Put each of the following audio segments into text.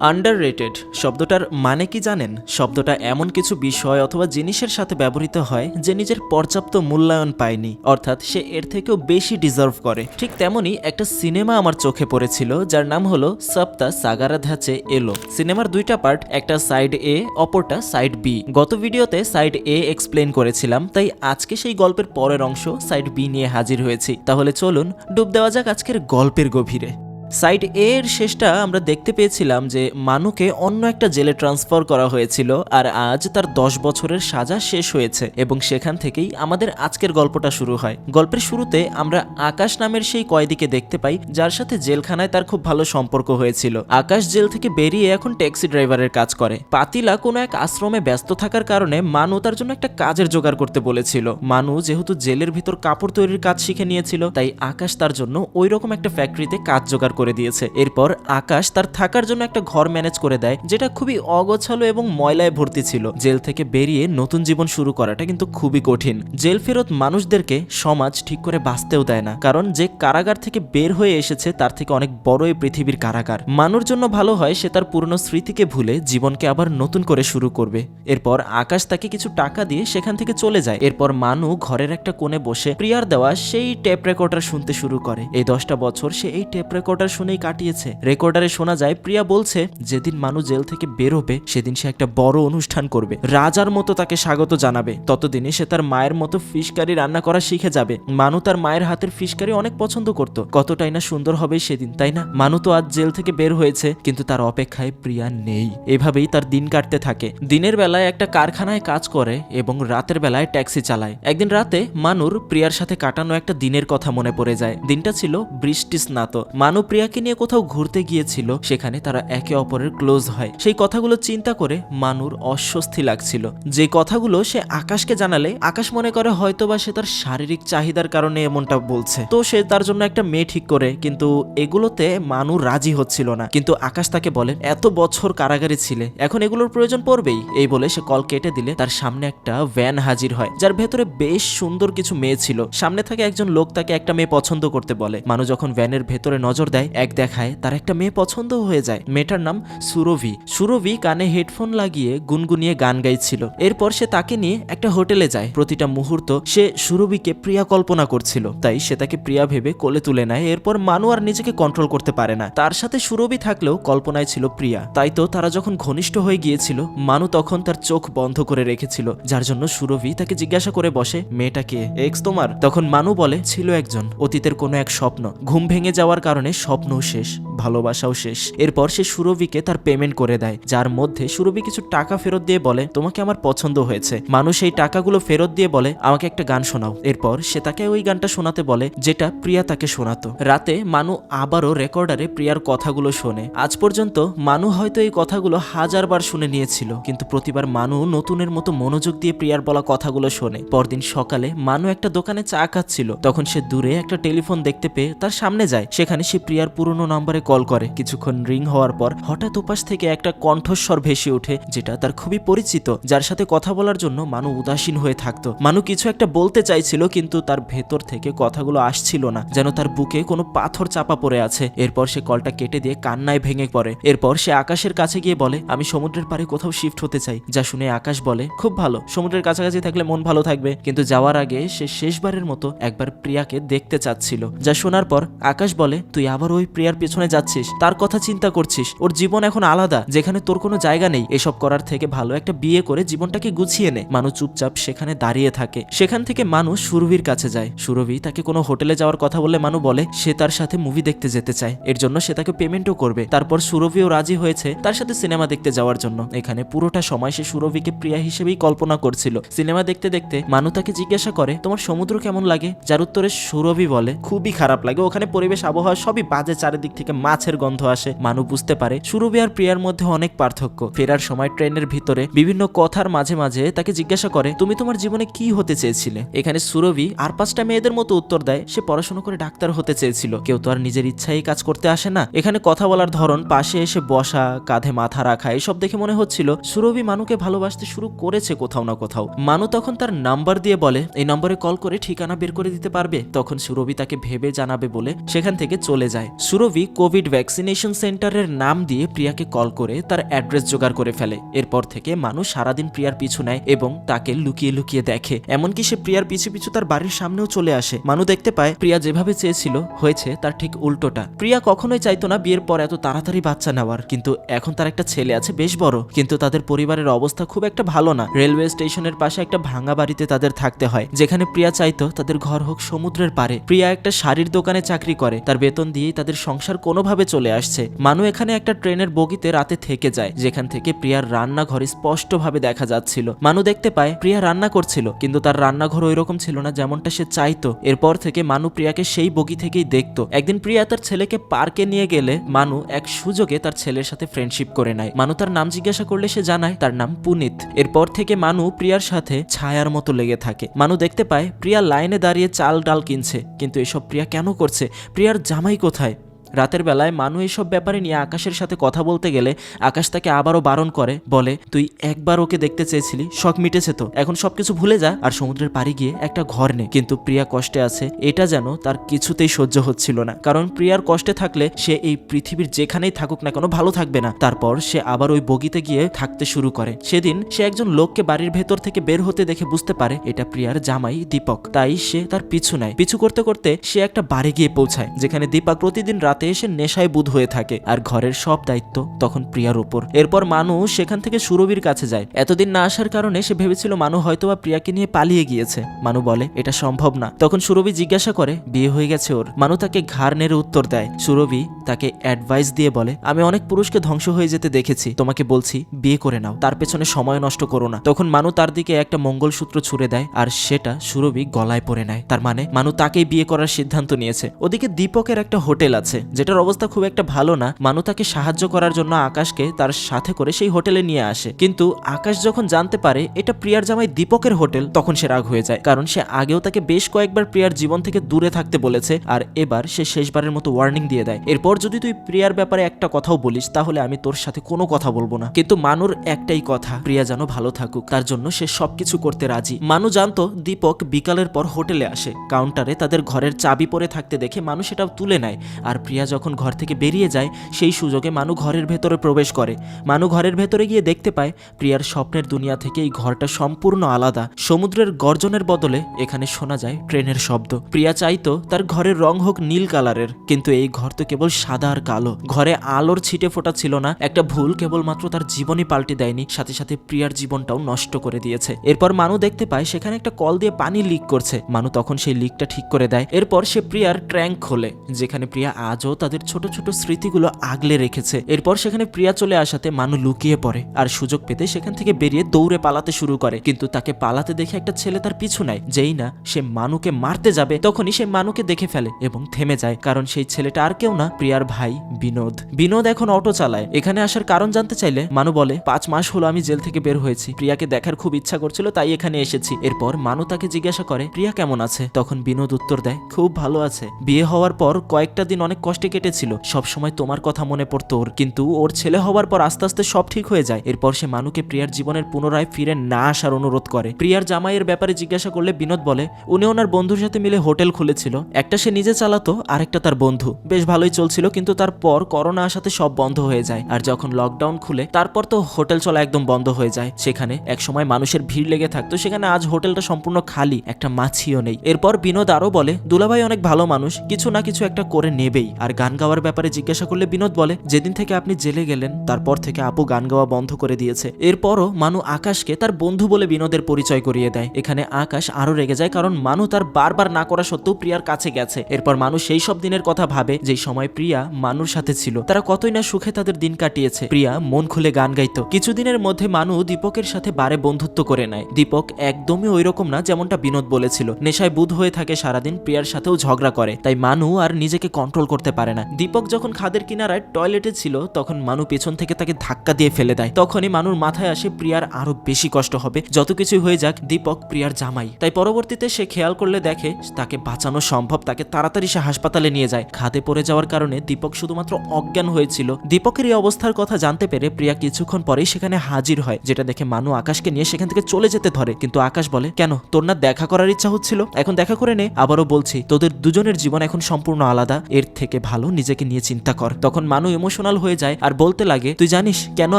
Under rated শব্দটার মানে কি জানেন? শব্দটা এমন কিছু বিষয় অথবা জিনিসের সাথে ব্যবহৃত হয় যে নিজের পর্যাপ্ত মূল্যায়ন পায়নি। অর্থাৎ সে এর থেকেও বেশি ডিজার্ভ করে। ঠিক তেমনই একটা সিনেমা আমার চোখে পড়েছিল, যার নাম হলো সপ্তা সাগারা ধাচে এলো। সিনেমার দুইটা পার্ট, একটা সাইড এ অপরটা সাইড বি গত ভিডিওতে সাইড এ এক্সপ্লেন করেছিলাম, তাই আজকে সেই গল্পের পরের অংশ সাইড বি নিয়ে হাজির হয়েছি। তাহলে চলুন, ডুব দেওয়া যাক আজকের গল্পের গভীরে। সাইড এ এর শেষটা আমরা দেখতে পেয়েছিলাম যে মানুকে অন্য একটা জেলে ট্রান্সফার করা হয়েছিল আর আজ তার দশ বছরের সাজা শেষ হয়েছে এবং সেখান থেকেই আমাদের আজকের গল্পটা শুরু হয়। গল্পের শুরুতে আমরা আকাশ নামের সেই কয়েদিকে দেখতে পাই, যার সাথে জেলখানায় তার খুব ভালো সম্পর্ক হয়েছিল। আকাশ জেল থেকে বেরিয়ে এখন ট্যাক্সি ড্রাইভারের কাজ করে। পাতিলা কোনো এক আশ্রমে ব্যস্ত থাকার কারণে মানু তার জন্য একটা কাজের জোগাড় করতে বলেছিল। মানু যেহেতু জেলের ভিতর কাপড় তৈরির কাজ শিখে নিয়েছিল, তাই আকাশ তার জন্য ওই রকম একটা ফ্যাক্টরিতে কাজ জোগাড় করে দিয়েছে। এরপর আকাশ তার থাকার জন্য একটা ঘর ম্যানেজ করে দেয়, যেটা খুবই অগোছালো এবং ময়লায় ভর্তি ছিল। জেল থেকে বেরিয়ে নতুন জীবন শুরু করাটা কিন্তু খুবই কঠিন। জেল ফেরত মানুষদেরকে সমাজ ঠিক করে বাঁচতেও দেয় না, কারণ যে কারাগার থেকে বের হয়ে এসেছে তার থেকে অনেক বড় এই পৃথিবীর কারাগার। মানুর জন্য ভালো হয় সে তার পুরনো স্মৃতিকে ভুলে জীবনকে আবার নতুন করে শুরু করবে। এরপর আকাশ তাকে কিছু টাকা দিয়ে সেখান থেকে চলে যায়। এরপর মানু ঘরের একটা কোণে বসে প্রিয়ার দেওয়া সেই টেপ রেকর্ডার শুনতে শুরু করে। এই দশটা বছর সে এই টেপ রেকর্ডার শুনেই কাটিয়েছে। রেকর্ডারে শোনা যায়, প্রিয়া বলছে, যেদিন মানু জেল থেকে বেরোবে, সেদিন সে একটা বড় অনুষ্ঠান করবে। রাজার মতো তাকে স্বাগত জানাবে। ততদিনে সে তার মায়ের মতো ফিশ কারি রান্না করা শিখে যাবে। মানু তার মায়ের হাতের ফিশ কারি অনেক পছন্দ করত। কতটাই না সুন্দর হবে সেদিন, তাই না? মানু তো আজ জেল থেকে বের হয়েছে, কিন্তু তার অপেক্ষায় প্রিয়া নেই। এভাবেই তার দিন কাটতে থাকে। দিনের বেলায় একটা কারখানায় কাজ করে এবং রাতের বেলায় ট্যাক্সি চালায়। একদিন রাতে মানুর প্রিয়ার সাথে কাটানো একটা দিনের কথা মনে পড়ে যায়। দিনটা ছিল বৃষ্টি স্নাত মানু প্রিয়াকে নিয়ে কোথাও ঘুরতে গিয়েছিল, সেখানে তারা একে অপরের ক্লোজ হয়। সেই কথাগুলো চিন্তা করে মানুর অস্বস্তি লাগছিল। যে কথাগুলো সে আকাশকে জানালে, আকাশ মনে করে হয়তোবা সে তার শারীরিক চাহিদার কারণে এমনটা বলছে। তো সে তার জন্য একটা মেয়ে ঠিক করে, কিন্তু এগুলোতে মানু রাজি হচ্ছিল না। কিন্তু আকাশ তাকে বলে, এত বছর কারাগারে ছিলে, এখন এগুলোর প্রয়োজন পড়বেই। এই বলে সে কল কেটে দিলে তার সামনে একটা ভ্যান হাজির হয়, যার ভেতরে বেশ সুন্দর কিছু মেয়ে ছিল। সামনে থাকে একজন লোক, তাকে একটা মেয়ে পছন্দ করতে বলে। মানু যখন ভ্যানের ভেতরে নজর দেয় এক দেখায়, তার একটা মেয়ে পছন্দ হয়ে যায়। মেয়েটার নাম সুরভি। সুরভি কানে হেডফোন লাগিয়ে গুনগুনিয়ে গান গাইছিল। এরপর সে তাকে নিয়ে একটা হোটেলে যায়। প্রতিটা মুহূর্ত সে সুরভিকে প্রিয়া কল্পনা করছিল। তাই সে তাকে প্রিয়া ভেবে কোলে তুলে নেয়। এরপর মানু আর নিজেকে কন্ট্রোল করতে পারে না। তার সাথে সুরভি থাকলেও কল্পনায় ছিল প্রিয়া। তাই তো তারা যখন ঘনিষ্ঠ হয়ে গিয়েছিল, মানু তখন তার চোখ বন্ধ করে রেখেছিল। যার জন্য সুরভি তাকে জিজ্ঞাসা করে বসে মেয়েটাকে এক্স তোমার? তখন মানু বলে, ছিল একজন। অতীতের কোনো এক স্বপ্ন। ঘুম ভেঙে যাওয়ার কারণে স্বপ্নও শেষ। ভালোবাসাও শেষ। এরপর সে সুরভিকে তার পেমেন্ট করে দেয়, যার মধ্যে সুরভি কিছু টাকা ফেরত দিয়ে বলে, তোমাকে আমার পছন্দ হয়েছে। মানুষ এই টাকাগুলো ফেরত দিয়ে বলে, আমাকে একটা গান শোনাও। এরপর সে তাকে ওই গানটা শোনাতে বলে, যেটা প্রিয়া তাকে শোনাতো। রাতে মানু আবারও রেকর্ডারে প্রিয়ার কথাগুলো শোনে। আজ পর্যন্ত মানু হয়তো এই কথাগুলো হাজারবার শুনে নিয়েছিল, কিন্তু প্রতিবার মানু নতুনের মতো মনোযোগ দিয়ে প্রিয়ার বলা কথাগুলো শোনে। পরদিন সকালে মানু একটা দোকানে চা খাচ্ছিল, তখন সে দূরে একটা টেলিফোন দেখতে পেয়ে তার সামনে যায়। সেখানে সে প্রিয়ার পুরনো নম্বরে কল করে। কিছুক্ষণ রিং হওয়ার পর হঠাৎ উপাস থেকে একটা কণ্ঠস্বর ভেসে ওঠে, যেটা তার খুবই পরিচিত, যার সাথে কথা বলার জন্য মানু উদাসীন হয়ে থাকতো। মানু কিছু একটা বলতে চাইছিল, কিন্তু তার ভেতর থেকে কথাগুলো আসছিল না, যেন তার বুকে কোনো পাথর চাপা পড়ে আছে। এরপর সে কলটা কেটে দিয়ে কান্নায় ভেঙে পড়ে। এরপর সে আকাশের কাছে গিয়ে বলে, আমি সমুদ্রের পাড়ে কোথাও শিফট হতে চাই। যা শুনে আকাশ বলে, খুব ভালো, সমুদ্রের কাছাকাছি থাকলে মন ভালো থাকবে। কিন্তু যাওয়ার আগে সে শেষবারের মতো একবার প্রিয়াকে দেখতে চাচ্ছিল। যা শোনার পর আকাশ বলে, তুই আবার ওই প্রিয়ার পেছনে যাচ্ছিস, তার কথা চিন্তা করছিস, ওর জীবন এখন আলাদা, যেখানে তোর কোনো জায়গা নেই। এসব করার থেকে ভালো একটা বিয়ে করে জীবনটাকে গুছিয়ে নে। মানুষ চুপচাপ সেখানে দাঁড়িয়ে থাকে। সেখান থেকে মানুষ সুরভির কাছে যায়। সুরভি তাকে কোনো হোটেলে যাওয়ার কথা বলে মানু বলে, সে তার সাথে মুভি দেখতে যেতে চায়। এর জন্য সে তাকে পেমেন্টও করবে। তারপর সুরভিও রাজি হয়েছে তার সাথে সিনেমা দেখতে যাওয়ার জন্য। এখানে পুরোটা সময় সে সুরভিকে প্রিয়া হিসেবেই কল্পনা করছিল। সিনেমা দেখতে দেখতে মানু তাকে জিজ্ঞাসা করে, তোমার সমুদ্র কেমন লাগে? যার উত্তরে সুরভি বলে, খুবই খারাপ লাগে। ওখানে পরিবেশ, আবহাওয়া সবই বাজে চারিদিক থেকে মাছের গন্ধ আসে। মানু বুঝতে পারে, সুরভি আর প্রিয়ার মধ্যে অনেক পার্থক্য। ফেরার সময় ট্রেনের ভিতরে বিভিন্ন কথার মাঝে মাঝে তাকে জিজ্ঞাসা করে, তুমি তোমার জীবনে কি হতে চেয়েছিলে? এখানে সুরভি আর পাঁচটা মেয়েদের মতো উত্তর দেয়, সে পড়াশোনা করে ডাক্তার হতে চেয়েছিল। কেউ তো আর নিজের ইচ্ছাই কাজ করতে আসে না। এখানে কথা বলার ধরন, পাশে এসে বসা, কাঁধে মাথা রাখা, এসব দেখে মনে হচ্ছিল সুরভি মানুকে ভালোবাসতে শুরু করেছে কোথাও না কোথাও। মানু তখন তার নাম্বার দিয়ে বলে, এই নম্বরে কল করে ঠিকানা বের করে দিতে পারবে? তখন সুরভি তাকে ভেবে জানাবে বলে সেখান থেকে চলে যায়। যায় সুরভি কোভিড ভ্যাকসিনেশন সেন্টারের নাম দিয়ে প্রিয়াকে কল করে তার অ্যাড্রেস জোগাড় করে ফেলে। এরপর থেকে মানুষ সারাদিন প্রিয়ার পিছু নেয় এবং তাকে লুকিয়ে লুকিয়ে দেখে। এমনকি সে প্রিয়ার পিছু পিছু তার বাড়ির সামনেও চলে আসে। মানু দেখতে পায়, প্রিয়া যেভাবে চেয়েছিল, হয়েছে তার ঠিক উল্টোটা। প্রিয়া কখনোই চাইতো না বিয়ের পর এত তাড়াতাড়ি বাচ্চা নেওয়ার, কিন্তু এখন তার একটা ছেলে আছে বেশ বড়, কিন্তু তাদের পরিবারের অবস্থা খুব একটা ভালো না। রেলওয়ে স্টেশনের পাশে একটা ভাঙা বাড়িতে তাদের থাকতে হয়, যেখানে প্রিয়া চাইতো তাদের ঘর হোক সমুদ্রের পারে প্রিয়া একটা শাড়ির দোকানে চাকরি করে, তার বেতন দিয়েই তাদের সংসার কোনোভাবে চলে আসছে। মানু এখানে একটা ট্রেনের বগিতে রাতে থেকে যায়, যেখান থেকে প্রিয়ার রান্নাঘরে স্পষ্টভাবে দেখা যাচ্ছিল। মানু দেখতে পায়, প্রিয়া রান্না করছিল, কিন্তু তার রান্নাঘর ওই রকম ছিল না যেমনটা সে চাইতো। এরপর থেকে মানু প্রিয়াকে সেই বগি থেকেই দেখতো। একদিন প্রিয়া তার ছেলেকে পার্কে নিয়ে গেলে মানু এক সুযোগে তার ছেলের সাথে ফ্রেন্ডশিপ করে নেয়। মানু তার নাম জিজ্ঞাসা করলে সে জানায়, তার নাম পুনিত। এরপর থেকে মানু প্রিয়ার সাথে ছায়ার মতো লেগে থাকে। মানু দেখতে পায়, প্রিয়া লাইনে দাঁড়িয়ে চাল ডাল কিনছে, কিন্তু এসব প্রিয়া কেন করছে? প্রিয়ার জামাই কোথায়? রাতের বেলায় মানু এসব ব্যাপারে নিয়ে আকাশের সাথে কথা বলতে গেলে আকাশ তাকে আবারও বারণ করে, বলে, তুই একবার ওকে দেখতে চেয়েছিলি, শখ মিটেছে তো। এখন সবকিছু ভুলে যা আর সমুদ্রের পাড়ি গিয়ে একটা ঘর নে। কিন্তু প্রিয়া কষ্টে আছে, এটা যেন তার কিছুতেই সহ্য হচ্ছিল না। কারণ প্রিয়ার কষ্টে থাকলে সে এই পৃথিবীর যেখানেই থাকুক না কেন ভালো থাকবে না। তারপর সে আবার ওই বগিতে গিয়ে থাকতে শুরু করে। সেদিন সে একজন লোককে বাড়ির ভেতর থেকে বের হতে দেখে বুঝতে পারে এটা প্রিয়ার জামাই দীপক। তাই সে তার পিছু নেয়। পিছু করতে করতে সে একটা বাড়ি গিয়ে পৌঁছায়, যেখানে দীপক প্রতিদিন রাতে এসে নেশায় বুধ হয়ে থাকে আর ঘরের সব দায়িত্ব তখন প্রিয়ার উপর এরপর মানু সেখান থেকে সুরভির কাছে যায়। এতদিন না আসার কারণে সে ভেবেছিল মানু হয়তোবা প্রিয়াকে নিয়ে পালিয়ে গিয়েছে। মানু বলে, এটা সম্ভব না। তখন সুরভি জিজ্ঞাসা করে, বিয়ে হয়ে গেছে ওর? মানু তাকে ঘাড় নেড়ে উত্তর দেয়। সুরভি তাকে অ্যাডভাইস দিয়ে বলে, আমি অনেক পুরুষকে ধ্বংস হয়ে যেতে দেখেছি। তোমাকে বলছি, বিয়ে করে নাও। তার পেছনে সময় নষ্ট করো না। তখন মানু তার দিকে একটা মঙ্গলসূত্র ছুড়ে দেয় আর সেটা সুরভি গলায় পরে নেয়। তার মানে মানু তাকেই বিয়ে করার সিদ্ধান্ত নিয়েছে। ওদিকে দীপকের একটা হোটেল আছে। যেটার অবস্থা খুব একটা ভালো না, মানু তাকে সাহায্য করার জন্য আকাশকে তার সাথে করে সেই হোটেলে নিয়ে আসে। কিন্তু আকাশ যখন জানতে পারে এটা প্রিয়ার জামাই দীপকের হোটেল, তখন সে রাগ হয়ে যায়, কারণ সে আগেও তাকে বেশ কয়েকবার প্রিয়ার জীবন থেকে দূরে থাকতে বলেছে, আর এবার সে শেষবারের মতো ওয়ার্নিং দিয়ে দেয়। এরপর যদি তুই প্রিয়ার ব্যাপারে একটা কথাও বলিস, তাহলে আমি তোর সাথে কোনো কথা বলব না। কিন্তু মানুর একটাই কথা, প্রিয়া যেন ভালো থাকুক, তার জন্য সে সবকিছু করতে রাজি। মানু জানতো দীপক বিকালের পর হোটেলে আসে। কাউন্টারে তাদের ঘরের চাবি পরে থাকতে দেখে মানুষ সেটা তুলে নেয়, আর প্রিয়া যখন ঘর থেকে বেরিয়ে যায়, সেই সুযোগে মানু ঘরের ভেতরে প্রবেশ করে। মানু ঘরের ভেতরে গিয়ে দেখতে পায়, প্রিয়ার স্বপ্নের দুনিয়া থেকে এই ঘরটা সম্পূর্ণ আলাদা। সমুদ্রের গর্জনের বদলে এখানে শোনা যায় ট্রেনের শব্দ। প্রিয়া চাইতো তার ঘরের রং হোক নীল কালারের, কিন্তু এই ঘর তো কেবল সাদা আর কালো। ঘরে আলোর ছিটে ফোটা ছিল না, একটা ভুল কেবলমাত্র তার জীবনই পাল্টে দেয়নি, সাথে সাথে প্রিয়ার জীবনটাও নষ্ট করে দিয়েছে। এরপর মানু দেখতে পায়, সেখানে একটা কল দিয়ে পানি লিক করছে। মানু তখন সেই লিকটা ঠিক করে দেয়। এরপর সে প্রিয়ার ট্র্যাঙ্ক খোলে, যেখানে প্রিয়া আজও তাদের ছোট ছোট স্মৃতিগুলো আগলে রেখেছে। এরপর সেখানে প্রিয়া চলে আসাতে মানু লুকিয়ে পড়ে আর সুযোগ পেতে সেখান থেকে বেরিয়ে দৌড়ে পালাতে শুরু করে। কিন্তু তাকে পালাতে দেখে একটা ছেলে তার পিছু নেয়, যেই না সে মানুকে মারতে যাবে, তখনই সে মানুকে দেখে ফেলে এবং থেমে যায়, কারণ সেই ছেলেটা আর কেউ না, প্রিয়ার ভাই বিনোদ। বিনোদ এখন অটো চালায়। এখানে আসার কারণ জানতে চাইলে মানু বলে, পাঁচ মাস হলো আমি জেল থেকে বের হয়েছি। প্রিয়াকে দেখার খুব ইচ্ছা করছিল, তাই এখানে এসেছি। এরপর মানু তাকে জিজ্ঞাসা করে, প্রিয়া কেমন আছে? তখন বিনোদ উত্তর দেয়, খুব ভালো আছে। বিয়ে হওয়ার পর কয়েকটা দিন অনেক কষ্টে কেটেছিল। সব সময় তোমার কথা মনে পড়তো ওর। কিন্তু ওর ছেলে হওয়ার পর আস্তে আস্তে সব ঠিক হয়ে যায়। এরপর সে মানুকে প্রিয়ার জীবনের পুনরায় ফিরে না আসার অনুরোধ করে। প্রিয়ার জামাইয়ের ব্যাপারে জিজ্ঞাসা করলে বিনোদ বলে, উনি ওনার বন্ধুর সাথে মিলে হোটেল খুলেছিল। একটা সে নিজে চালাতো, আরেকটা তার বন্ধু। বেশ ভালোই চলছিল, কিন্তু তারপর করোনা আসাতে সব বন্ধ হয়ে যায়। আর যখন লকডাউন খুলে, তারপর তো হোটেল চলা একদম বন্ধ হয়ে যায়। সেখানে একসময় মানুষের ভিড় লেগে থাকতো, সেখানে আজ হোটেলটা সম্পূর্ণ খালি, একটা মাছিও নেই। এরপর বিনোদ আরও বলে, দুলাভাই অনেক ভালো মানুষ, কিছু না কিছু একটা করে নেবেই। আর গান গাওয়ার ব্যাপারে জিজ্ঞাসা করলে বিনোদ বলে, যেদিন থেকে আপনি জেলে গেলেন, তারপর থেকে আপু গান গাওয়া বন্ধ করে দিয়েছে। এরপরও মানু আকাশকে তার বন্ধু বলে বিনোদের পরিচয় করিয়ে দেয়। এখানে আকাশ আরও রেগে যায় কারণ মানু তার বারবার না করা সত্ত্বেও প্রিয়ার কাছে গেছে। এরপর মানুষ সেই সব দিনের কথা ভাবে, যেই সময় প্রিয়া মানুর সাথে ছিল। তারা কতই না সুখে তাদের দিন কাটিয়েছে। প্রিয়া মন খুলে গান গাইতো। কিছুদিনের মধ্যে মানু দীপকের সাথে বারে বন্ধুত্ব করে নেয়। দীপক একদমই ওই রকম না যেমনটা বিনোদ বলেছিল। নেশায় বুধ হয়ে থাকে সারাদিন, প্রিয়ার সাথেও ঝগড়া করে। তাই মানু আর নিজেকে কন্ট্রোল করতে পারে না। দীপক যখন খাদের কিনারায় টয়লেটে ছিল, তখন মানু পেছন থেকে তাকে ধাক্কা দিয়ে ফেলে দেয়। তখনই মানুর মাথায় আসে প্রিয়ার আরও বেশি কষ্ট হবে। যত কিছু হয়ে যাক, দীপক প্রিয়ার জামাই। তাই পরবর্তীতে সে খেয়াল করলে দেখে, তাকে বাঁচানো সম্ভব। তাকে তাড়াতাড়ি সে হাসপাতালে নিয়ে যায়। খাদে পড়ে যাওয়ার কারণে দীপক শুধুমাত্র অজ্ঞান হয়েছিল। দীপকের এই অবস্থার কথা জানতে পেরে প্রিয়া কিছুক্ষণ পরেই সেখানে হাজির হয়, যেটা দেখে মানু আকাশকে নিয়ে সেখান থেকে চলে যেতে ধরে। কিন্তু আকাশ বলে, কেন? তোর না দেখা করার ইচ্ছা হচ্ছিল? এখন দেখা করে নে। আবারও বলছি, তোদের দুজনের জীবন এখন সম্পূর্ণ আলাদা। এর থেকে ভালো, নিজেকে নিয়ে চিন্তা কর। তখন মানু ইমোশনাল হয়ে যায় আর বলতে লাগে, তুই জানিস কেন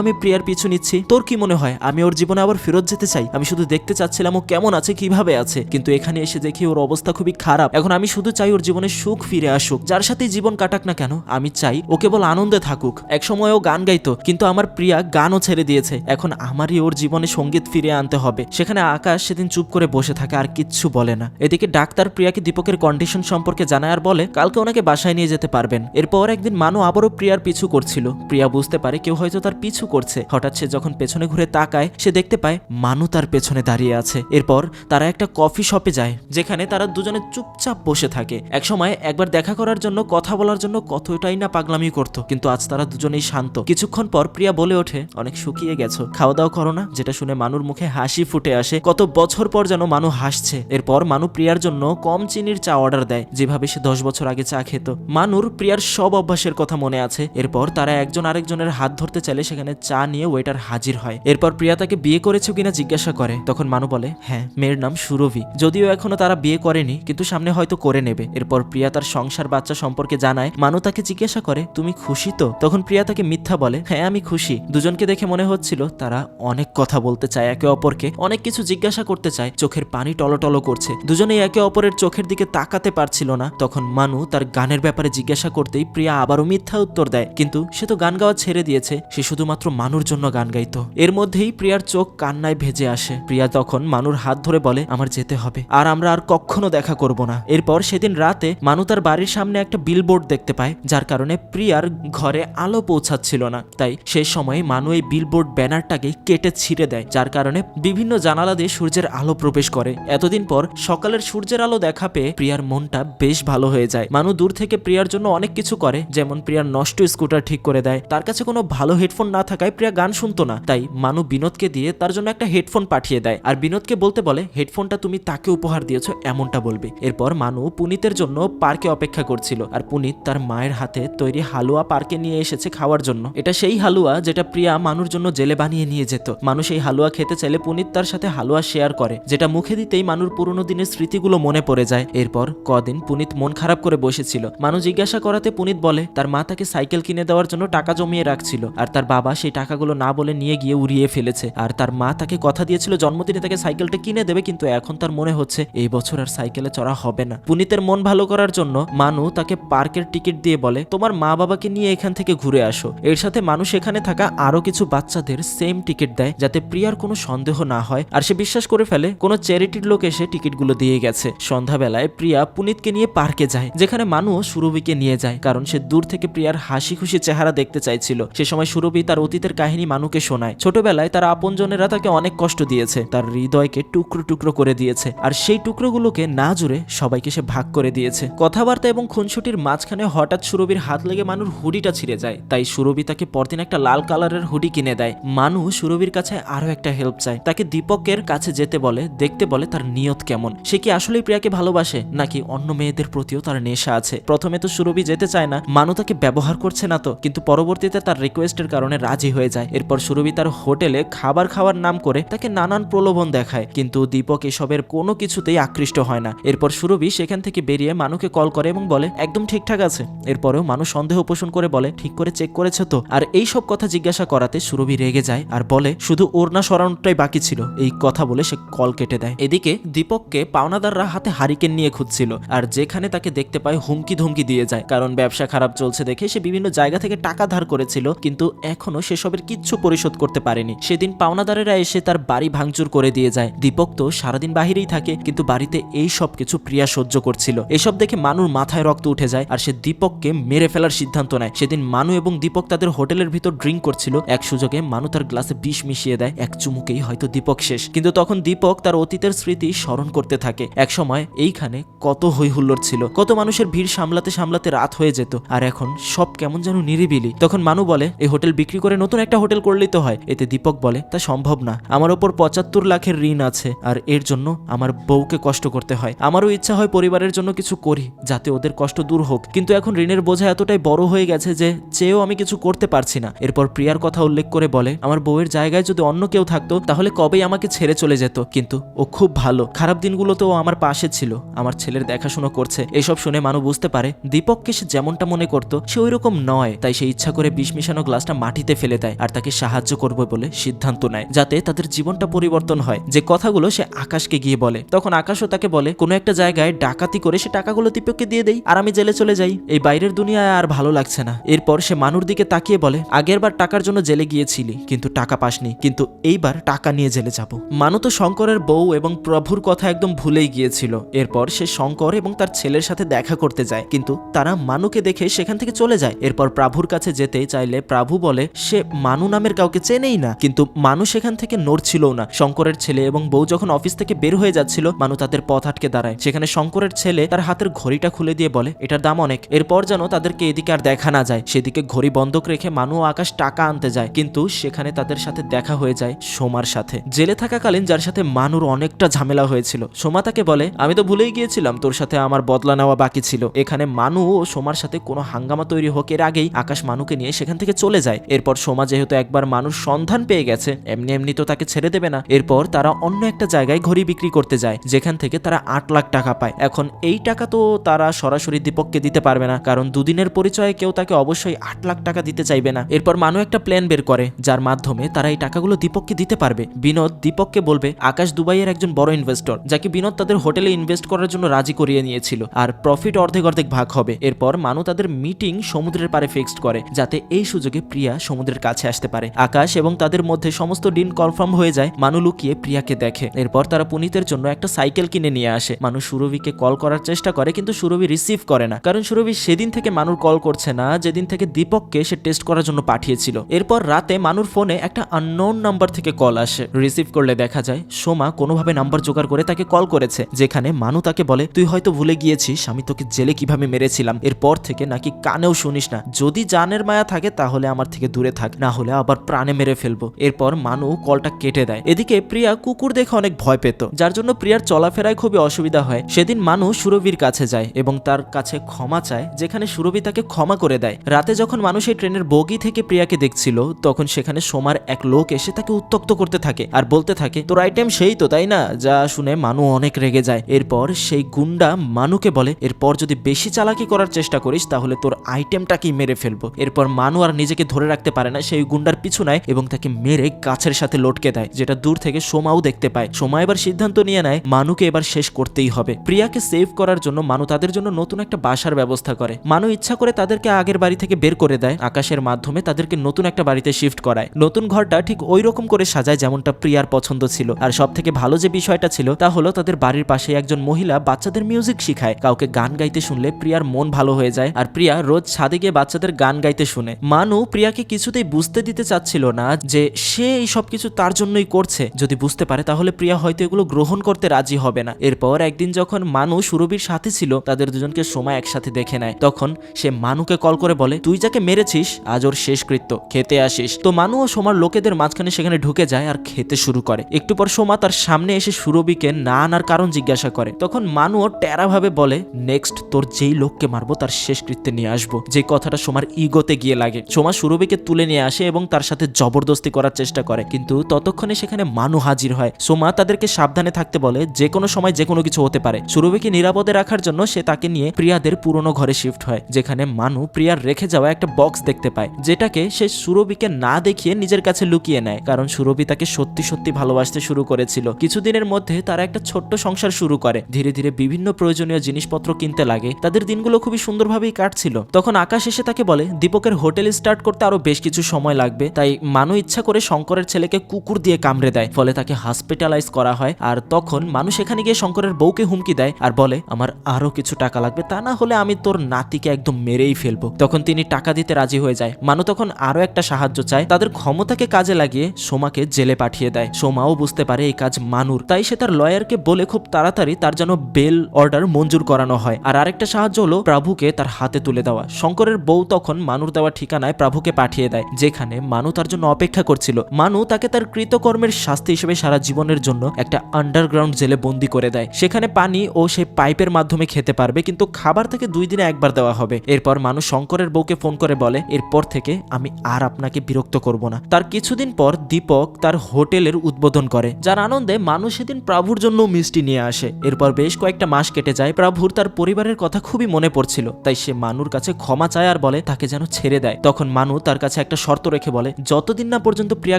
আমি প্রিয়ার পিছু নিচ্ছি? তোর কি মনে হয়? আমি ওর জীবনে আবার ফেরত যেতে চাই? আমি শুধু দেখতে চাচ্ছিলাম ও কেমন আছে, কীভাবে আছে? কিন্তু এখানে এসে দেখি ওর অবস্থা খুবই খারাপ। এখন আমি শুধু চাই ওর জীবনে সুখ ফিরে আসুক। যার সাথেই জীবন কাটাক না কেন, আমি চাই ও কেবল আনন্দে থাকুক। একসময় ও গান গাইতো, কিন্তু আমার প্রিয়া গানও ছেড়ে দিয়েছে। এখন আমারই ওর জীবনে সংগীত ফিরে আনতে হবে। সেখানে আকাশ সেদিন চুপ করে বসে থাকে, আর কিচ্ছু বলে না। এদিকে ডাক্তার প্রিয়াকে দীপকের কন্ডিশন সম্পর্কে জানায় আর বলে, কালকে ওনাকে বাসায় নিয়ে যেতে পারবেন। এরপর একদিন মানু আবারও প্রিয়ার পিছু করছিল। প্রিয়া বুঝতে পারে কেউ হয়তো তার পিছু করছে। হঠাৎ সে যখন পেছনে ঘুরে তাকায়, সে দেখতে পায় মানু তার পেছনে দাঁড়িয়ে আছে। এরপর তারা একটা কফি শপে যায়, যেখানে তারা দুজনে চুপচাপ বসে থাকে। একসময় একবার দেখা করার জন্য, কথা বলার জন্য কতটাই না পাগলামি করতো, কিন্তু আজ তারা দুজনেই শান্ত। কিছুক্ষণ পর প্রিয়া বলে ওঠে, অনেক শুকিয়ে গেছো। খাওয়া দাওয়া করো না। যেটা শুনে মানুর মুখে হাসি ফুটে আসে। কত বছর পর যেন মানু হাসছে। এরপর মানু প্রিয়ার জন্য কম চিনির চা অর্ডার দেয়, যেভাবে সে দশ বছর আগে চা খেত। মানুর প্রিয়ার সব অভ্যাসের কথা মনে আছে। এরপর তারা একজন আরেকজনের হাত ধরতে চাইলে সেখানে চা নিয়ে ওয়েটার হাজির হয়। এরপর প্রিয়া তাকে বিয়ে করেছ কিনা জিজ্ঞাসা করে। তখন মানু বলে হ্যাঁ মেয়ের নাম সুরভি। যদিও এখনও তারা বিয়ে করেনি, কিন্তু সামনে হয়তো করে নেবে। এরপর প্রিয়া তার সংসার বাচ্চা সম্পর্কে জানায়। মানু তাকে জিজ্ঞাসা করে, তুমি খুশি তো? তখন প্রিয়া তাকে মিথ্যা বলে হ্যাঁ আমি খুশি। দুজনকে দেখে মনে হচ্ছিল তারা অনেক কথা বলতে চায় একে অপরকে। অনেক কিছু জিজ্ঞাসা করতে চায়, চোখের পানি টলটল করছে। দুজনেই একে অপরের চোখের দিকে তাকাতে পারছিল না। তখন মানু তার গানের ব্যাপারে জিজ্ঞাসা করতেই প্রিয়া আবারও মিথ্যা উত্তর দেয়। কিন্তু সে তো গান গাওয়া ছেড়ে দিয়েছে, সে শুধুমাত্র মানুর জন্য গান গাইতো। এর মধ্যেই প্রিয়ার চোখ কান্নায় ভেজে আসে। প্রিয়া তখন মানুর হাত ধরে বলে, আমার যেতে হবে। আর আমরা আর কখনো দেখা করব না। এরপর সেদিন রাতে মানু তার বাড়ির সামনে একটা বিলবোর্ড দেখতে পায়, যার কারণে প্রিয়ার ঘরে আলো পৌঁছাচ্ছিল না। তাই সে সময় মানু এই বিলবোর্ড ব্যানারটাকে কেটে ছিঁড়ে দেয়, যার কারণে বিভিন্ন জানালা দিয়ে সূর্যের আলো প্রবেশ করে। এতদিন পর সকালের সূর্যের আলো দেখা পেয়ে প্রিয়ার মনটা বেশ ভালো হয়ে যায়। মানু দূর থেকে প্রিয়ার জন্য অনেক কিছু করে। যেমন প্রিয়ার নষ্ট স্কুটার ঠিক করে দেয়। তার কাছে কোনো ভালো হেডফোন না থাকায় প্রিয়া গান শুনতো না। তাই মানু বিনোদকে দিয়ে তার জন্য একটা হেডফোন পাঠিয়ে দেয়। আর বিনোদকে বলতে বলে, হেডফোনটা তুমি তাকে উপহার দিয়েছ, এমনটা বলবে। এরপর মানু পুনিতের জন্য পার্কে অপেক্ষা করছিল। আর পুনিত তার মায়ের হাতে তৈরি হালুয়া পার্কে নিয়ে এসেছে খাওয়ার জন্য। এটা সেই হালুয়া যেটা প্রিয়া মানুর জন্য জেলে বানিয়ে নিয়ে যেত। মানুষ এই হালুয়া খেতে চাইলে পুনিত তার সাথে হালুয়া শেয়ার করে, যেটা মুখে দিতেই মানুর পুরনো দিনের স্মৃতিগুলো মনে পড়ে যায়। এরপর কদিন পুনিত মন খারাপ করে বসেছিল। মানু জিজ্ঞাসা করাতে পুনিত বলে, তার মা তাকে সাইকেল কিনে দেওয়ার জন্য টাকা জমিয়ে রাখছিল আর তার বাবা সেই টাকাগুলো না বলে নিয়ে গিয়ে উড়িয়ে ফেলেছে। আর তার মা তাকে কথা দিয়েছিল, জন্মদিনে তাকে সাইকেলটা কিনে দেবে, কিন্তু এখন তার মনে হচ্ছে এই বছর আর সাইকেলে চড়া হবে না। পুনিতের মন ভালো করার জন্য মানু তাকে পার্কের টিকিট দিয়ে বলে, তোমার মা বাবাকে নিয়ে এখান থেকে ঘুরে আসো। এর সাথে মানুষ এখানে থাকা আরও কিছু বাচ্চাদের সেম টিকিট দেয়, যাতে প্রিয়ার কোনো সন্দেহ না হয়। আর সে বিশ্বাস করে ফেলে, কোনো চ্যারিটির লোক এসে টিকিটগুলো দিয়ে গেছে। সন্ধ্যাবেলায় প্রিয়া পুনিতকে নিয়ে পার্কে যায়, যেখানে মানু সুরভিকে নিয়ে যায়, কারণ সে দূর থেকে প্রিয়ার হাসি খুশি চেহারা দেখতে চাইছিল। সে সময় সুরভি তার অতীতের কাহিনী মানুকে শোনায়। ছোটবেলায় তার আপনজনেরা তাকে অনেক কষ্ট দিয়েছে। তার হৃদয়কে টুকরো টুকরো করে দিয়েছে। আর সেই টুকরোগুলোকে না জুড়ে সবাইকে সে ভাগ করে দিয়েছে। কথাবার্তা এবং খুনসুটির মাঝখানে হঠাৎ সুরভির হাত লেগে মানুর হুডিটা ছিঁড়ে যায়। তাই সুরভি তাকে পরদিন একটা লাল কালারের হুডি কিনে দেয়। মানু সুরভির কাছে আরও একটা হেল্প চায়। তাকে দীপকের কাছে যেতে বলে, দেখতে বলে তার নিয়ত কেমন। সে কি আসলেই প্রিয়াকে ভালোবাসে? নাকি অন্য মেয়েদের প্রতিও তার নেশা আছে? প্রথমে তো সুরভি যেতে চায় না, মানু তাকে ব্যবহার করছে না তো, কিন্তু পরবর্তীতে তার রিকোয়েস্টের কারণে রাজি হয়ে যায়। এরপর সুরভি তার হোটেলে খাবার খাওয়ার নাম করে তাকে নানান প্রলোভন দেখায়, কিন্তু দীপক এসবের কোনো কিছুতেই আকৃষ্ট হয় না। এরপর সুরভি সেখান থেকে বেরিয়ে মানুকে কল করে এবং বলে, একদম ঠিকঠাক আছে। এরপরেও মানুষ সন্দেহ পোষণ করে বলে, ঠিক করে চেক করেছে তো? আর এই সব কথা জিজ্ঞাসা করাতে সুরভি রেগে যায় আর বলে, শুধু ওড়না সরানোটাই বাকি ছিল। এই কথা বলে সে কল কেটে দেয়। এদিকে দীপককে পাওনাদাররা হাতে হারিকেন নিয়ে খুঁজছিল, আর যেখানে তাকে দেখতে পায় হুমকি ধমকি দিয়ে যায়। কারণ ব্যবসা খারাপ চলছে দেখে সে বিভিন্ন জায়গা থেকে টাকা ধার করেছিল, কিন্তু এখনও সেসবের কিচ্ছু পরিশোধ করতে পারেনি। সেদিন পাওনাদারেরা এসে তার বাড়ি ভাঙচুর করে দিয়ে যায়। দীপক তো সারাদিন বাহিরেই থাকে, কিন্তু বাড়িতে এই সব কিছু প্রিয়া সহ্য করছিল। এসব দেখে মানুর মাথায় রক্ত উঠে যায় আর সে দীপককে মেরে ফেলার সিদ্ধান্ত নেয়। সেদিন মানু এবং দীপক তাদের হোটেলের ভিতর ড্রিঙ্ক করছিল। এক সুযোগে মানু তার গ্লাসে বিষ মিশিয়ে দেয়। এক চুমুকেই হয়তো দীপক শেষ। কিন্তু তখন দীপক তার অতীতের স্মৃতি স্মরণ করতে থাকে। এক সময় এইখানে কত হই হুল্লোড় ছিল। কত মানুষের ভিড় সামলাতে সামলাতে রাত হয়ে যেত। আর এখন সব কেমন যেন নিরিবিলি। তখন মানু বলে এই হোটেল বিক্রি করে নতুন একটা হোটেল করলেই তো হয়। এতে দীপক বলে, তা সম্ভব না। আমার ওপর পঁচাত্তর লাখের ঋণ আছে, আর এর জন্য আমার বউকে কষ্ট করতে হয়। আমারও ইচ্ছা হয় পরিবারের জন্য কিছু করি, যাতে ওদের কষ্ট দূর হোক। কিন্তু এখন ঋণের বোঝা এতটাই বড় হয়ে গেছে যে, চেয়েও আমি কিছু করতে পারছি না। এরপর প্রিয়ার কথা উল্লেখ করে বলে, আমার বউয়ের জায়গায় যদি অন্য কেউ থাকতো, তাহলে কবেই আমাকে ছেড়ে চলে যেত। কিন্তু ও খুব ভালো। খারাপ দিনগুলোতেও আমার পাশে ছিল। আমার ছেলের দেখাশোনা করছে। এসব শুনে মানু বুঝতে পারে, দীপক দীপককে সে যেমনটা মনে করত, সে ওই রকম নয়। তাই সে ইচ্ছা করে বিষ মিশানো গ্লাসটা মাটিতে ফেলে দেয় আর তাকে সাহায্য করবে বলে সিদ্ধান্ত নেয়, যাতে তাদের জীবনটা পরিবর্তন হয়। যে কথাগুলো সে আকাশকে গিয়ে বলে, তখন আকাশও তাকে বলে, কোনো একটা জায়গায় ডাকাতি করে সে টাকাগুলো দীপককে দিয়ে দেই আর আমি জেলে চলে যাই। এই বাইরের দুনিয়ায় আর ভালো লাগছে না। এরপর সে মানুর দিকে তাকিয়ে বলে, আগের বার টাকার জন্য জেলে গিয়েছিলি, কিন্তু টাকা পাসনি, কিন্তু এইবার টাকা নিয়ে জেলে যাব। মানু তো শঙ্করের বউ এবং প্রভুর কথা একদম ভুলেই গিয়েছিল। এরপর সে শঙ্কর এবং তার ছেলের সাথে দেখা করতে যায়, কিন্তু তারা মানুকে দেখে সেখান থেকে চলে যায়। এরপর প্রাভুর কাছে যেতে চাইলে প্রাভু বলে, সে মানু নামের কাউকে চেনেই না, কিন্তু মানু সেখান থেকে নড়ছিলও না। শঙ্করের ছেলে এবং বউ যখন অফিস থেকে বের হয়ে যাচ্ছিল, মানু তাদের পথ আটকে দাঁড়ায়। সেখানে শঙ্করের ছেলে তার হাতের ঘড়িটা খুলে দিয়ে বলে, এটার দাম অনেক। এরপর যেন তাদেরকে এদিকে আর দেখা না যায়। সেদিকে ঘড়ি বন্ধক রেখে মানু আকাশ টাকা আনতে যায়, কিন্তু সেখানে তাদের সাথে দেখা হয়ে যায় সোমার সাথে। জেলে থাকাকালীন যার সাথে মানুর অনেকটা ঝামেলা হয়েছিল, সোমা তাকে বলে, আমি তো ভুলেই গিয়েছিলাম, তোর সাথে আমার বদলা নেওয়া বাকি ছিল। এখানে মানু ও সোমার সাথে কোনো হাঙ্গামা তৈরি হোক, এর আগেই আকাশ মানুকে নিয়ে সেখান থেকে চলে যায়। এরপর সোমা যেহেতু একবার মানুষ সন্ধান পেয়ে গেছে, এমনি এমনি তো তাকে ছেড়ে দেবে না। এরপর তারা অন্য একটা জায়গায় ঘড়ি বিক্রি করতে যায়, যেখান থেকে তারা আট লাখ টাকা পায়। এখন এই টাকা তো তারা সরাসরি দীপককে দিতে পারবে না, কারণ দুদিনের পরিচয়ে কেউ তাকে অবশ্যই আট লাখ টাকা দিতে চাইবে না। এরপর মানু একটা প্ল্যান বের করে, যার মাধ্যমে তারা এই টাকাগুলো দীপককে দিতে পারবে। বিনোদ দীপককে বলবে, আকাশ দুবাইয়ের একজন বড় ইনভেস্টর যাকে বিনোদ তাদের হোটেলে ইনভেস্ট করার জন্য রাজি করিয়ে নিয়েছিল, আর প্রফিট অর্ধেক অর্ধেক ভাগ হবে। এরপর মানু তাদের মিটিং সমুদ্রের পারে ফিক্সড করে, যাতে এই সুযোগে প্রিয়া সমুদ্রের কাছে আসতে পারে। আকাশ এবং তাদের মধ্যে সমস্ত দিন কনফার্ম হয়ে যায়, মানু লুকিয়ে প্রিয়াকে দেখে। এরপর তারা পুনিতের জন্য একটা সাইকেল কিনে নিয়ে আসে। মানু সুরভিকে কল করার চেষ্টা করে, কিন্তু সুরভি রিসিভ করে না। কারণ সুরভি সেদিন থেকে মানুর কল করছে না, যেদিন থেকে দীপককে সে টেস্ট করার জন্য পাঠিয়েছিল। এরপর রাতে মানুর ফোনে একটা আননোন নাম্বার থেকে কল আসে। রিসিভ করলে দেখা যায়, সোমা কোনোভাবে নাম্বার জোগাড় করে তাকে কল করেছে, যেখানে মানু তাকে বলে, তুই হয়তো ভুলে গিয়েছিস, আমি তোকে জেলে কীভাবে মেরেছিলাম? এরপর থেকে নাকি কানেও শুনিস না। যদি জানের মায়া থাকে তাহলে আমার থেকে দূরে থাক, না হলে আবার প্রাণে মেরে ফেলব। এরপর মানু কলটা কেটে দেয়। এদিকে প্রিয়া কুকুর দেখে অনেক ভয় পেত। যার জন্য প্রিয়ার চলাফেরায় খুবই অসুবিধা হয়। সেদিন মানু সুরভির কাছে যায় এবং তার কাছে ক্ষমা চায়, যেখানে সুরভি তাকে ক্ষমা করে দেয়। রাতে যখন মানুষ এই ট্রেনের বগি থেকে প্রিয়াকে দেখছিল, তখন সেখানে সোমার এক লোক এসে তাকে উত্তক্ত করতে থাকে আর বলতে থাকে, তোর আইটেম সেই তো, তাই না? যা শুনে মানু অনেক রেগে যায়। এরপর সেই গুন্ডা মানুকে বলে, এরপর যদি বেশি চালাকি করার চেষ্টা করিস, তাহলে তোর আইটেমটাকেই মেরে ফেলব। এরপর মানু আর নিজেকে ধরে রাখতে পারে না, সেই গুন্ডার পিছু নেয় এবং তাকে মেরে গাছের সাথে লটকে দেয়, যেটা দূর থেকে সোমাও দেখতে পায়। সোমা এবার সিদ্ধান্ত নিয়ে নেয়, মানুকে এবার শেষ করতেই হবে। প্রিয়াকে সেভ করার জন্য মানু তাদের জন্য নতুন একটা বাসার ব্যবস্থা করে। মানু ইচ্ছা করে তাদেরকে আগের বাড়ি থেকে বের করে দেয়, আকাশের মাধ্যমে তাদেরকে নতুন একটা বাড়িতে শিফট করায়। নতুন ঘরটা ঠিক ওই রকম করে সাজায় যেমনটা প্রিয়ার পছন্দ ছিল। আর সব থেকে ভালো যে বিষয়টা ছিল, তা হলো তাদের বাড়ির পাশে একজন মহিলা বাচ্চাদের মিউজিক শিখায়। কাউকে গান গাইতে শুনলে প্রিয়ার মন ভালো হয়ে যায়। আর প্রিয়া রোজ ছাদে গিয়ে বাচ্চাদের গান গাইতে শুনে। মানু প্রিয়াকে কিছুতেই বুঝতে দিতে চাচ্ছিল না যে সে এই সব কিছু তার জন্যই করছে। যদি বুঝতে পারে তাহলে প্রিয়া হয়তো এগুলো গ্রহণ করতে রাজি হবে না। এরপর একদিন যখন মানু সুরভির সাথে ছিল, তাদের দুজনকে সময় একসাথে দেখে নেয়। তখন সে মানুকে কল করে বলে, তুই যাকে মেরেছিস, আজ ওর শেষকৃত্য খেতে আসিস। তো মানু ও সোমার লোকেদের মাঝখানে সেখানে ঢুকে যায় আর খেতে শুরু করে। একটু পর সোমা তার সামনে এসে সুরভিকে না আনার কারণ জিজ্ঞাসা করে। তখন মানু ও টেরা ভাবে বলে, নেক্সট তোর যেই লোককে মারবো, তার শেষকৃত্যে নিয়ে আসব। যে কথাটা সোমার ইগোতে গিয়ে লাগে। সোমা সুরভিকে তুলে নিয়ে আসে এবং তার সাথে জবরদস্তি করার চেষ্টা করে। কিন্তু ততক্ষণে সেখানে মানু হাজির হয়। সোমা তাদেরকে সাবধানে থাকতে বলে, যে কোনো সময় যে কোনো কিছু হতে পারে। সুরভিকে নিরাপদে রাখার জন্য সে তাকে নিয়ে প্রিয়াদের পুরনো ঘরে শিফট হয়, যেখানে মানু প্রিয়ার রেখে যাওয়া একটা বক্স দেখতে পায়, যেটাকে সে সুরভিকে না দেখিয়ে নিজের কাছে লুকিয়ে নেয়। কারণ সুরভি তাকে সত্যি সত্যি ভালোবাসতে শুরু করেছিল। কিছুদিনের মধ্যে তারা একটা ছোট্ট সংসার শুরু করে। ধীরে ধীরে বিভিন্ন প্রয়োজনীয় জিনিসপত্র কিনতে লাগে। তাদের দিনগুলো খুবই সুন্দরভাবেই কাটছিল। তখন আকাশ এসে তাকে বলে, দীপকের হোটেল স্টার্ট করতে আরও বেশ কিছু সময় লাগবে। তাই মানু ইচ্ছা করে শঙ্করের ছেলেকে কুকুর দিয়ে কামড়ে দেয়। ফলে তাকে হসপিটালাইজ করা হয়। আর তখন মানুষ এখানে গিয়ে শঙ্করের বউকে হুমকি দেয় আর বলে, আমার আরও কিছু টাকা লাগবে। তা না হলে আমি তোর নাতিকে একদম মেরেই ফেলব। তখন তিনি টাকা দিতে রাজি হয়ে যায়। মানু তখন আরও একটা সাহায্য চায়। তাদের ক্ষমতাকে কাজে লাগিয়ে সোমাকে জেলে পাঠিয়ে দেয়। সোমাও বুঝতে পারে এই কাজ মানুর। তাই সে তার লয়ারকে বলে খুব তাড়াতাড়ি তার যেন বেল অর্ডার মঞ্জুর করানো হয়। আর আরেকটা সাহায্য হলো প্রভুকে তার হাতে তুলে দেওয়া। শঙ্করের বউ তখন মানুর দেওয়া ঠিকানায় প্রভুকে পাঠিয়ে দেয়, যেখানে মানু তার জন্য অপেক্ষা করছিল। মানু তাকে তার কৃতকর্মের শাস্তি হিসেবে সারা জীবনের জন্য একটা আন্ডারগ্রাউন্ড জেলে বন্দি করে দেয়। সেখানে পানি ও সেই পাইপের মাধ্যমে খেতে পারবে, কিন্তু খাবার থেকে দুই দিনে একবার দেওয়া হবে। এরপর মানুষ শঙ্করের বউকে ফোন করে বলে, এরপর থেকে আমি আর আপনাকে বিরক্ত করব না। তার কিছুদিন পর দীপক তার হোটেলের উদ্বোধন করে, যার আনন্দে মানুষ সেদিন প্রভুর জন্য মিষ্টি নিয়ে আসে। এরপর বেশ কয়েকটা মাস কেটে যায়, প্রভুর তার পরিবারের কথা খুবই মনে পড়ছিল, তাই সে মানুর কাছে ক্ষমা চায় আর বলে, তাকে যেন ছেড়ে দেয়। তখন মানু তার কাছে একটা শর্ত রেখে বলে, যতদিন না পর্যন্ত প্রিয়া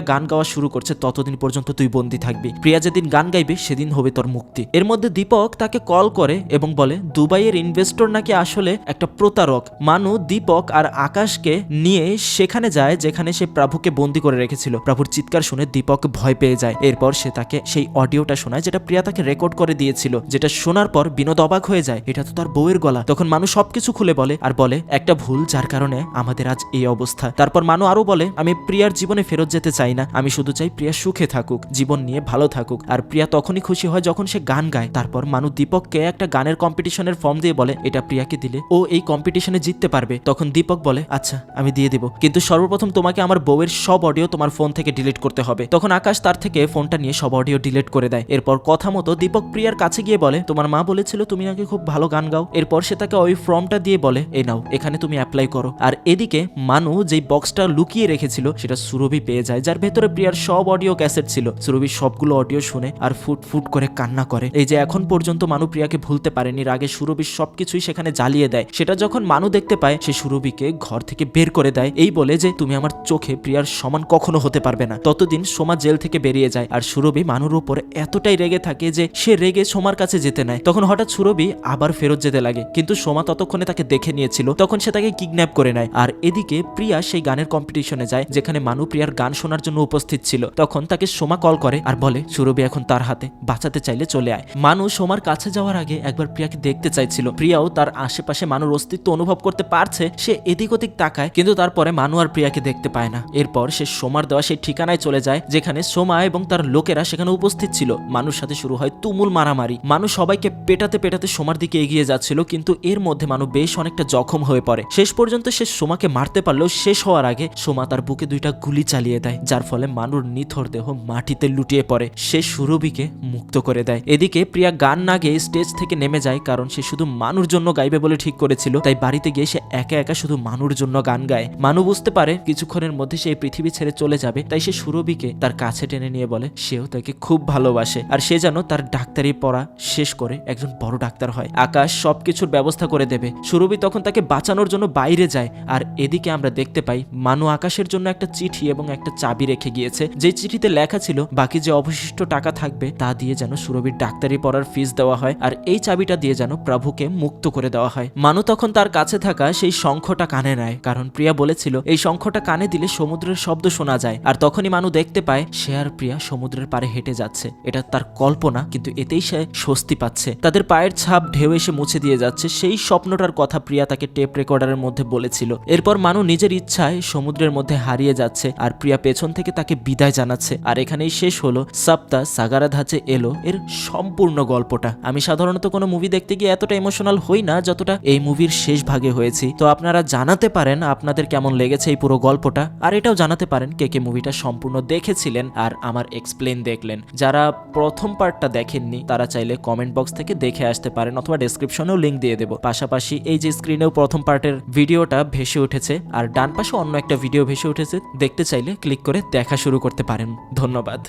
গান গাওয়া শুরু করছে, ততদিন পর্যন্ত তুই বন্দি থাকবি। প্রিয়া যেদিন গান গাইবে, সেদিন হবে তোর মুক্তি। এর মধ্যে দীপক তাকে কল করে এবং বলে, দুবাইয়ের ইনভেস্টর নাকি আসলে একটা প্রতারক? মানু, দীপক আর আকাশকে নিয়ে সেখানে যায়, যেখানে সে প্রভুকে বন্দি করে রেখেছিল। প্রভুর চিৎকার শুনে দীপক ভয় পেয়ে যায়। এরপর সে তাকে সেই অডিওটা শোনায়, যেটা প্রিয়া তাকে রেকর্ড করে দিয়েছিল, যেটা শোনার পর বিনোদ অবাক হয়ে যায়, এটা তো তার বউয়ের গলা। তখন মানুষ সবকিছু খুলে বলে, আর বলে, একটা ভুল যার কারণে আমাদের আজ এই অবস্থা। তারপর মানু আরও বলে, আমি প্রিয়ার জীবনে ফেরত যেতে চাই না। আমি শুধু চাই প্রিয়া সুখে থাকুক, জীবন নিয়ে ভালো থাকুক। আর প্রিয়া তখনই খুশি হয় যখন সে গান গায়। তারপর মানু দীপককে একটা গানের কম্পিটিশনের ফর্ম দিয়ে বলে, এটা প্রিয়াকে দিলে ও এই কম্পিটিশনে জিততে পারবে। তখন দীপক বলে আচ্ছা আমি দিয়ে দিব। কিন্তু সর্বপ্রথম তোমাকে আমার বউয়ের সব অডিও তোমার ফোন থেকে ডিলিট করতে হবে। তখন আকাশ তার থেকে ফোনটা নিয়ে সব অডিও ডিলিট করে দেয়। এরপর কথা মতো দীপক প্রিয়ার কাছে গিয়ে বলে, তোমার মা বলেছিল তুমি নাকি খুব ভালো গান গাও। এরপর সে তাকে ওই ফর্মটা দিয়ে বলে, এই নাও, এখানে তুমি অ্যাপ্লাই করো। আর এদিকে মানু যেই বক্সটা লুকিয়ে রেখেছিল, সেটা সুরভি পেয়ে যায়, যার ভেতরে প্রিয়ার সব অডিও ক্যাসেট ছিল। সুরভি সবগুলো অডিও শুনে আর ফুট ফুট করে কান্না করে। এই যে এখন পর্যন্ত মানু প্রিয়াকে ভুলতে পারেনি এর আগে সুরভির সবকিছুই সেখানে জ্বালিয়ে দেয়। সেটা যখন মানু দেখতে পায়, সে সুরভিকে ঘর থেকে বের করে দেয়। এই বলে যে, তুমি আমার চোখে প্রিয়ার সমান কখনো হতে পারবে না। ততদিন সোমা জেল থেকে বেরিয়ে যায় আর সুরভি মানুর উপর এতটাই রেগে থাকে যে, সে রেগে সোমার কাছে যেতে নেয়। তখন হঠাৎ সুরভি আবার ফেরত যেতে লাগে। কিন্তু সোমা ততক্ষণে তাকে দেখে নিয়েছিল। তখন সে তাকে কিডন্যাপ করে নেয়। আর এদিকে প্রিয়া সেই গানের কম্পিটিশনে যায়, যেখানে মানু প্রিয়ার গান শোনার জন্য উপস্থিত ছিল। তখন তাকে সোমা কল করে আর বলে, সুরভি এখন তার হাতে, বাঁচাতে চাইলে চলে আয়। মানু সোমার কাছে যাওয়ার আগে একবার প্রিয়াকে দেখতে চাইছিল। প্রিয়াও তার আশেপাশে মানুর অস্তিত্ব অনুভব করতে পারছে, সে এদিক ওদিক তাকায়, কিন্তু তারপরে মানু আর প্রিয়াকে দেখতে পায় না। এরপর সে সোমার দেওয়া সেই ঠিকানায় চলে যায়, যেখানে সোমা এবং তার লোকেরা সেখানে উপস্থিত ছিল। মানুষ সাথে শুরু হয় তুমুল মারামারি। মানুষ সবাইকে পেটাতে পেটাতে সোমার দিকে এগিয়ে যাচ্ছিল, কিন্তু এর মধ্যে মানু বেশ অনেকটা জখম হয়ে পড়ে। শেষ পর্যন্ত সে সোমাকে মারতে পারলেও শেষ হওয়ার আগে সোমা তার বুকে দুইটা গুলি চালিয়ে দেয়, যার ফলে মানুর নিথর দেহ মাটিতে লুটিয়ে পড়ে। সে সুরভিকে মুক্ত করে দেয়। এদিকে প্রিয়া গান না গেয়ে স্টেজ থেকে নেমে যায়, কারণ সে শুধু মানুর জন্য গাইবে বলে ঠিক করেছিল, তাই বাড়িতে গিয়ে সে একা একা শুধু মানুর জন্য গান গায়। মানু বুঝতে পারে, কিছুক্ষণের মধ্যে সে এই পৃথিবী ছেড়ে চলে যাবে, তাই সে সুরভিকে তার কাছে টেনে নিয়ে বলে, সেও তাকে খুব ভালোবাসে। আর সে যেন তার ডাক্তারি পড়া শেষ করে একজন বড় ডাক্তার হয়। আকাশ সবকিছুর ব্যবস্থা করে দেবে। সুরভি তখন তাকে বাঁচানোর জন্য বাইরে যায়। আর এদিকে আমরা দেখতে পাই, মানু আকাশের জন্য একটা চিঠি এবং একটা চাবি রেখে গিয়েছে। যে চিঠিতে লেখা ছিল, বাকি যে অবশিষ্ট টাকা থাকবে, তা দিয়ে যেন সুরভির ডাক্তারি পড়ার ফিস দেওয়া হয় আর এই চাবিটা দিয়ে যেন প্রভুকে মুক্ত করে দেওয়া হয়। মানু তখন তার কাছে থাকা সেই শঙ্খটা কানে নেয়, কারণ প্রিয়া বলেছিল, এই শঙ্খটা কানে দিলে সমুদ্রের শব্দ শোনা যায়। আর তখনই মানু দেখতে পায়, সে আর প্রিয়া সমুদ্রের পারে হেঁটে যাচ্ছে। এটা তার কল্পনা, কিন্তু এতেই সে স্বস্তি পাচ্ছে। তাদের পায়ের ছাপ ঢেউ এসে মুছে দিয়ে যাচ্ছে। সেই স্বপ্নটার কথা প্রিয়া তাকে টেপ রেকর্ডারের মধ্যে বলেছিল। এরপর মানু নিজের ইচ্ছায় সমুদ্রের মধ্যে হারিয়ে যাচ্ছে আর প্রিয়া পেছন থেকে তাকে বিদায় জানাচ্ছে। আর এখানেই শেষ হলো, সপ্তাহ সাগারা ধাঁচে এলো এর সম্পূর্ণ গল্পটা। আমি সাধারণত কোনো মুভি দেখতে গিয়ে এতটা ইমোশনাল হই না যতটা এই মুভির শেষ ভাগে হয়েছি। তো আপনারা জানাতে পারেন আপনাদের কেমন লেগেছে এই পুরো গল্পটা। আর এটাও জানাতে পারেন কে কে মুভিটা সম্পূর্ণ দেখেছিলেন আর আমার এক্সপ্লেন দেখলেন। যারা প্রথম পার্টটা দেখেননি, তারা চাইলে কমেন্ট বক্স থেকে দেখে আসতে পারেন অথবা ডেসক্রিপশনেও লিঙ্ক দিয়ে দেবো। পাশাপাশি এই যে স্ক্রিনেও প্রথম পার্টের ভিডিওটা ভেসে উঠেছে, আর ডান পাশে অন্য একটা ভিডিও ভেসে উঠেছে, দেখতে চাইলে ক্লিক করে দেখা শুরু করতে পারেন। ধন্যবাদ।